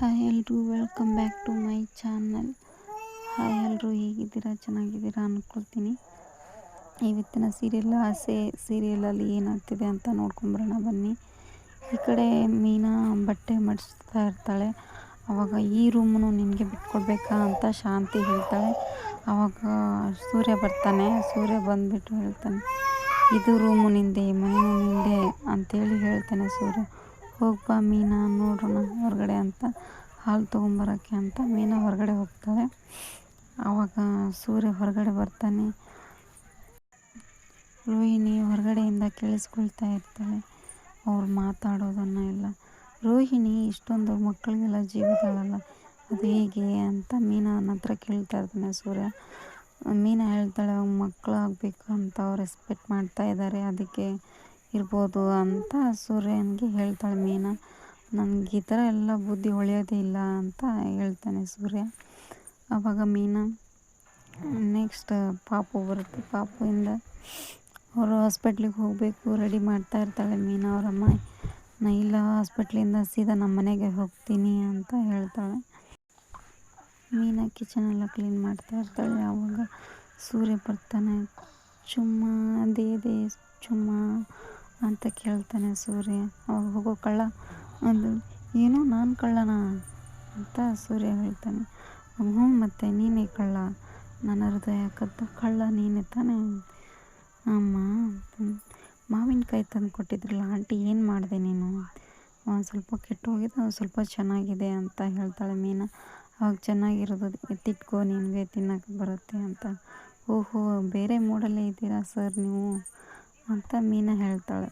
Hi ಎಲ್ಲರೂ welcome back to my channel hi ಎಲ್ಲರೂ ಹೇಗಿದ್ದೀರಾ? ಚೆನ್ನಾಗಿದ್ದೀರಾ ಅಂದ್ಕೊಳ್ತೀನಿ ಇವತ್ತಿನ ಸೀರಿಯಲ್ ಆಸೆ ಸೀರಿಯಲಲ್ಲಿ ಏನಾಗ್ತಿದೆ ಅಂತ ನೋಡ್ಕೊಂಬರೋಣ ಬನ್ನಿ. ಈ ಕಡೆ ಮೀನಾ ಬಟ್ಟೆ ಮಡಿಸ್ತಾ ಇರ್ತಾಳೆ. ಆವಾಗ ಈ ರೂಮನ್ನು ನಿನಗೆ ಬಿಟ್ಕೊಡ್ಬೇಕಾ ಅಂತ ಶಾಂತಿ ಹೇಳ್ತಾಳೆ. ಆವಾಗ ಸೂರ್ಯ ಬರ್ತಾನೆ. ಸೂರ್ಯ ಬಂದುಬಿಟ್ಟು ಹೇಳ್ತಾನೆ, ಇದು ರೂಮು ನಿಂದೆ, ಮನೆಯೂ ನಿಂದೆ ಅಂತೇಳಿ ಹೇಳ್ತಾನೆ ಸೂರ್ಯ. ಹೋಗ್ಬಾ ಮೀನಾ ನೋಡೋಣ ಹೊರಗಡೆ ಅಂತ, ಹಾಲು ತೊಗೊಂಬರೋಕ್ಕೆ ಅಂತ ಮೀನಾ ಹೊರಗಡೆ ಹೋಗ್ತಾಳೆ ಆವಾಗ ಸೂರ್ಯ ಹೊರಗಡೆ ಬರ್ತಾನೆ. ರೋಹಿಣಿ ಹೊರಗಡೆಯಿಂದ ಕೇಳಿಸ್ಕೊಳ್ತಾ ಇರ್ತಾಳೆ ಅವ್ರು ಮಾತಾಡೋದನ್ನು ಎಲ್ಲ. ರೋಹಿಣಿ ಇಷ್ಟೊಂದು ಮಕ್ಕಳಿಗೆಲ್ಲ ಜೀವದಾಳಲ್ಲ, ಅದು ಹೇಗೆ ಅಂತ ಮೀನನ ಹತ್ರ ಕೇಳ್ತಾ ಇರ್ತಾನೆ ಸೂರ್ಯ. ಮೀನಾ ಹೇಳ್ತಾಳೆ ಮಕ್ಕಳು ಆಗಬೇಕು ಅಂತ ಅವ್ರು ರೆಸ್ಪೆಕ್ಟ್ ಮಾಡ್ತಾ ಇದ್ದಾರೆ, ಅದಕ್ಕೆ ಇರ್ಬೋದು ಅಂತ ಸೂರ್ಯನಿಗೆ ಹೇಳ್ತಾಳೆ ಮೀನಾ. ನನಗೆ ಈ ಥರ ಎಲ್ಲ ಬುದ್ಧಿ ಹೊಳೆಯೋದೇ ಇಲ್ಲ ಅಂತ ಹೇಳ್ತಾನೆ ಸೂರ್ಯ. ಆವಾಗ ಮೀನಾ ನೆಕ್ಸ್ಟ್ ಪಾಪು ಬರುತ್ತೆ. ಪಾಪುಯಿಂದ ಅವರು ಹಾಸ್ಪಿಟ್ಲಿಗೆ ಹೋಗಬೇಕು ರೆಡಿ ಮಾಡ್ತಾ ಇರ್ತಾಳೆ ಮೀನಾ ಅವರಮ್ಮ ನಾ ಇಲ್ಲ ಹಾಸ್ಪಿಟ್ಲಿಂದ ಸೀದಾ ನಮ್ಮ ಮನೆಗೆ ಹೋಗ್ತೀನಿ ಅಂತ ಹೇಳ್ತಾಳೆ. ಮೀನಾ ಕಿಚನೆಲ್ಲ ಕ್ಲೀನ್ ಮಾಡ್ತಾ ಇರ್ತಾಳೆ. ಆವಾಗ ಸೂರ್ಯ ಬರ್ತಾನೆ. ಚುಮ್ಮ ದೇ ದೇ ಚುಮ್ಮ. ಅಂತ ಕೇಳ್ತಾನೆ ಸೂರ್ಯ. ಅವಾಗ ಹೋಗೋ ಕಳ್ಳ. ಅಂದು ಏನೋ ನಾನು ಕಳ್ಳನ? ಅಂತ ಸೂರ್ಯ ಹೇಳ್ತಾನೆ ಹ್ಞೂ ಮತ್ತೆ ನೀನೇ ಕಳ್ಳ. ನನ್ನ ಹೃದಯ ಕದ್ದ ಕಳ್ಳ ನೀನೇ ತಾನೇ? ಅಮ್ಮ, ಮಾವಿನಕಾಯಿ ತಂದು ಕೊಟ್ಟಿದ್ರಲ್ಲ, ಆಂಟಿ ಏನು ಮಾಡಿದೆ ನೀನು? ಒಂದು ಸ್ವಲ್ಪ ಕೆಟ್ಟೋಗಿದೆ ಒಂದು ಸ್ವಲ್ಪ ಚೆನ್ನಾಗಿದೆ ಅಂತ ಹೇಳ್ತಾಳೆ ಮೀನಾ. ಅವಾಗ ಚೆನ್ನಾಗಿರೋದು ಎತ್ತಿಟ್ಕೋ ನಿನಗೆ ತಿನ್ನೋಕೆ ಬರುತ್ತೆ ಅಂತ. ಓಹೋ, ಬೇರೆ ಮೂಡಲ್ಲೇ ಇದ್ದೀರಾ ಸರ್ ನೀವು? ಅಂತ ಮೀನಾ ಹೇಳ್ತಾಳೆ.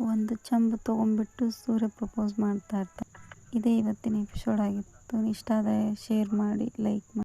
ಒಂದು ಚಂಬು ತೊಗೊಂಡ್ಬಿಟ್ಟು ಸೂರ್ಯ ಪ್ರಪೋಸ್ ಮಾಡ್ತಾ ಇರ್ತಾಳೆ. ಇದೇ ಇವತ್ತಿನ ಎಪಿಸೋಡ್ ಆಗಿತ್ತು. ಇಷ್ಟ ಆದರೆ ಶೇರ್ ಮಾಡಿ ಲೈಕ್ ಮಾಡಿ.